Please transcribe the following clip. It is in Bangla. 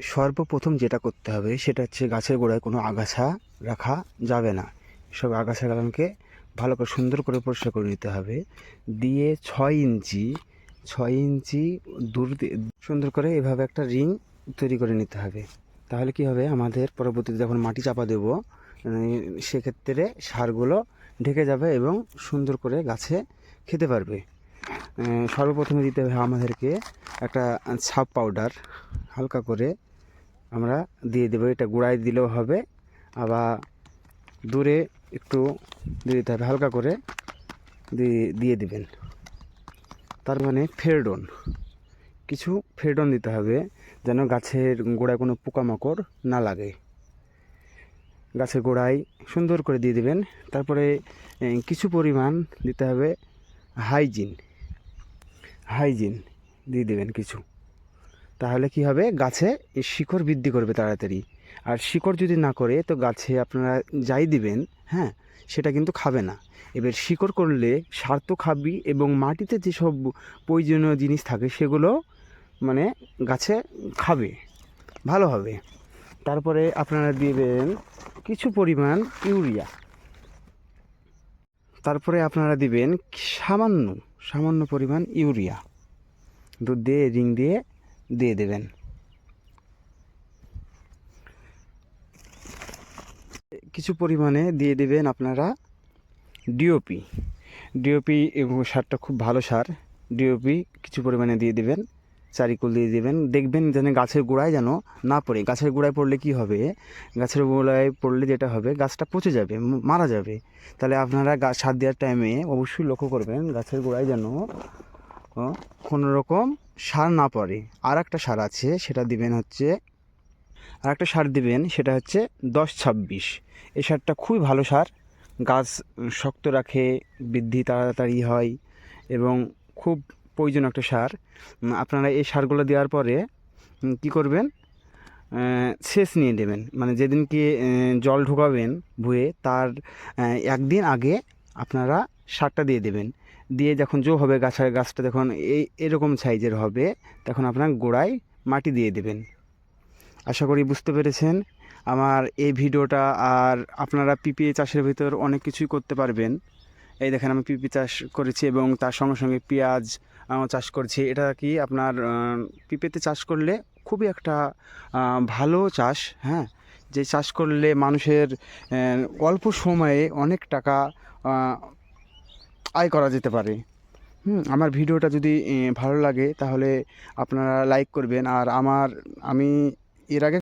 সর্বপ্রথম যেটা করতে হবে সেটা হচ্ছে গাছের গোড়ায় কোনো আগাছা রাখা যাবে না। সব আগাছাগুলোকে ভালো করে সুন্দর করে পরিষ্কার করে নিতে হবে। দিয়ে ছয় ইঞ্চি ছয় ইঞ্চি দূর সুন্দর করে এভাবে একটা রিং তৈরি করে নিতে হবে। তাহলে কি হবে? আমাদের পরবর্তীতে যখন মাটি চাপা দেব সেক্ষেত্রে সারগুলো ঢেকে যাবে এবং সুন্দর করে গাছে খেতে পারবে। সর্বপ্রথমে দিতে হবে আমাদেরকে একটা ছাপ পাউডার হালকা করে আমরা দিয়ে দেবো, এটা গুঁড়ায় দিলেও হবে। আবার দূরে একটু দিয়ে দিতে হবে, হালকা করে দিয়ে দিয়ে দিবেন। তার মানে ফেরডন। কিছু ফেরডন দিতে হবে যেন গাছের গোড়ায় কোনো পোকামাকড় না লাগে। গাছের গোড়ায় সুন্দর করে দিয়ে দিবেন। তারপরে কিছু পরিমাণ দিতে হবে হাইজিন। হাইজিন দিয়ে দেবেন কিছু। তাহলে কি হবে? গাছে শিকড় বৃদ্ধি করবে তাড়াতাড়ি। আর শিকড় যদি না করে, তো গাছে আপনারা যাই দিবেন হ্যাঁ? সেটা কিন্তু খাবে না। এবার শিকড় করলে সার তো খাবি এবং মাটিতে যেসব প্রয়োজনীয় জিনিস থাকে, সেগুলো মানে গাছে খাবে। ভালো হবে। তারপরে আপনারা দিবেন কিছু পরিমাণ ইউরিয়া। তারপরে আপনারা দিবেন সামান্য সামান্য পরিমাণ ইউরিয়া। দুধ দিয়ে, রিং দিয়ে দিয়ে দেবেন। কিছু পরিমাণে দিয়ে দেবেন আপনারা ডিওপি ডিওপি এবং সারটা খুব ভালো সার। ডিওপি কিছু পরিমাণে দিয়ে দেবেন, চারিকুল দিয়ে দেবেন। দেখবেন যেন গাছের গোড়ায় যেন না পড়ে। গাছের গোড়ায় পড়লে কি হবে? গাছের গোড়ায় পড়লে যেটা হবে, গাছটা পচে যাবে মারা যাবে। তাহলে আপনারা গাছ সার দেওয়ার টাইমে অবশ্যই লক্ষ্য করবেন গাছের গোড়ায় যেন কোনো রকম সার না পড়ে আর একটা সার আছে, সেটা দিবেন হচ্ছে আর একটা সার দিবেন, সেটা হচ্ছে দশ ছাব্বিশ। এই সারটা খুবই ভালো সার। গাছ শক্ত রাখে, বৃদ্ধি তাড়াতাড়ি হয় এবং খুব প্রয়োজন একটা সার। আপনারা এই সারগুলো দেওয়ার পরে কী করবেন? সেচ নিয়ে দেবেন মানে যেদিনকে জল ঢোকাবেন ভুয়ে তার একদিন আগে আপনারা সারটা দিয়ে দেবেন। দিয়ে যখন জো হবে, গাছের গাছটা যখন এই, এরকম সাইজের হবে, তখন আপনার গোড়ায় মাটি দিয়ে দেবেন। আশা করি বুঝতে পেরেছেন। আমার এই ভিডিওটা আর আপনারা পিপি চাষের ভিতর অনেক কিছুই করতে পারবেন। এই দেখেন আমি পিপি চাষ করেছি এবং তার সঙ্গে সঙ্গে পেঁয়াজ চাষ করছি। এটা কি আপনার পিঁপেতে চাষ করলে খুবই একটা ভালো চাষ হ্যাঁ? যে চাষ করলে মানুষের অল্প সময়ে অনেক টাকা আয় করা যেতে পারে। হুম, আমার ভিডিওটা যদি ভালো লাগে, তাহলে আপনারা লাইক করবেন। আর আমার, আমি এর আগে